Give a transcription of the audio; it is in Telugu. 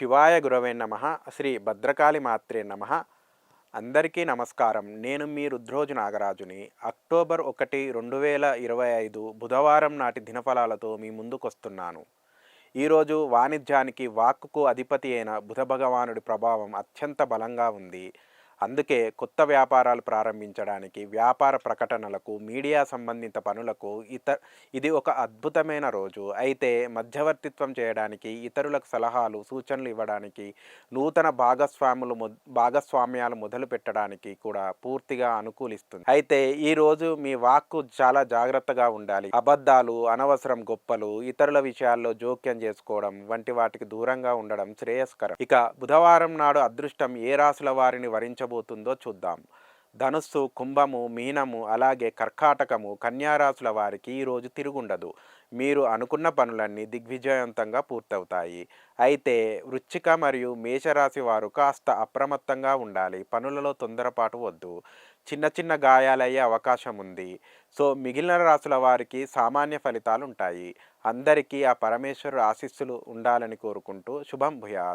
శివాయ గురవే నమ శ్రీ భద్రకాళి మాత్రే నమ. అందరికీ నమస్కారం. నేను మీ రుద్రోజు నాగరాజుని. అక్టోబర్ ఒకటి రెండు వేల ఇరవై ఐదు బుధవారం నాటి దినఫలాలతో మీ ముందుకొస్తున్నాను. ఈరోజు వాణిజ్యానికి వాక్కుకు అధిపతి అయిన బుధ భగవానుడి ప్రభావం అత్యంత బలంగా ఉంది. అందుకే కొత్త వ్యాపారాలు ప్రారంభించడానికి వ్యాపార ప్రకటనలకు మీడియా సంబంధిత పనులకు ఇత ఇది ఒక అద్భుతమైన రోజు. అయితే మధ్యవర్తిత్వం చేయడానికి ఇతరులకు సలహాలు సూచనలు ఇవ్వడానికి నూతన భాగస్వాములు మొ- భాగస్వామ్యాలు మొదలు పెట్టడానికి కూడా పూర్తిగా అనుకూలిస్తుంది. అయితే ఈ రోజు మీ వాక్కు చాలా జాగ్రత్తగా ఉండాలి. అబద్ధాలు అనవసరం గొప్పలు ఇతరుల విషయాల్లో జోక్యం చేసుకోవడం వంటి వాటికి దూరంగా ఉండడం శ్రేయస్కరం. ఇక బుధవారం నాడు అదృష్టం ఏ రాశుల వారిని వరించ వరించబోతుందో చూద్దాం. ధనుస్సు కుంభము మీనము అలాగే కర్కాటకము కన్యారాశుల వారికి ఈరోజు తిరుగుండదు. మీరు అనుకున్న పనులన్నీ దిగ్విజయవంతంగా పూర్తవుతాయి. అయితే వృచ్చిక మరియు మేషరాశి వారు కాస్త అప్రమత్తంగా ఉండాలి. పనులలో తొందరపాటు వద్దు. చిన్న చిన్న గాయాలయ్యే అవకాశం ఉంది. సో మిగిలిన రాశుల వారికి సామాన్య ఫలితాలు ఉంటాయి అందరికీ ఆ పరమేశ్వరు ఆశీస్సులు ఉండాలని కోరుకుంటూ శుభం భూయాత్.